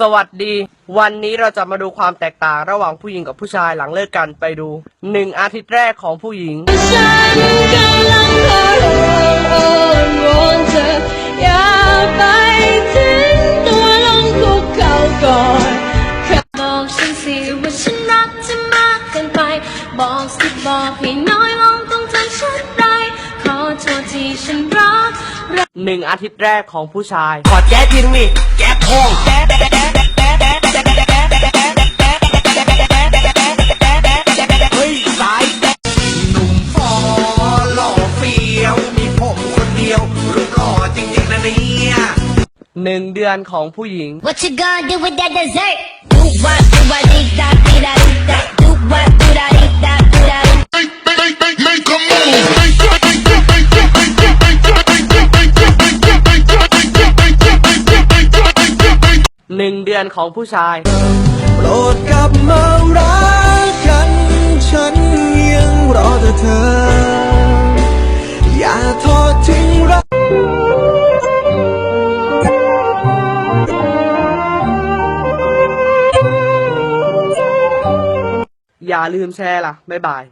สวัสดี วันนี้เราจะมาดูความแตกต่างระหว่างผู้หญิงกับผู้ชายหลังเลิกกันไปดูหนึ่งอาทิตย์แรกของผู้หญิง บอกสิบอกให้น้อยลง หนึ่งอาทิตย์แรกของผู้ชาย ขอแจ๊ดทีนึงนี่แจ๊ดโค้งแจ๊ดเฮ้ยสายแจ๊ดหนุ่มฟอหล่อเฟี้ยว มีผมคนเดียวรูปหล่อจริงๆนะเนี่ยหนึ่งเดือนของผู้หญิง What you gonna do with that dessert? Do what, do what, dee da, dee หนึ่งเดือนของผู้ชาย โปรดกลับมารักกัน ฉันยังรอแต่เธอ อย่าทอดทิ้งรักอย่าลืมแชร์ล่ะ บ๊ายบาย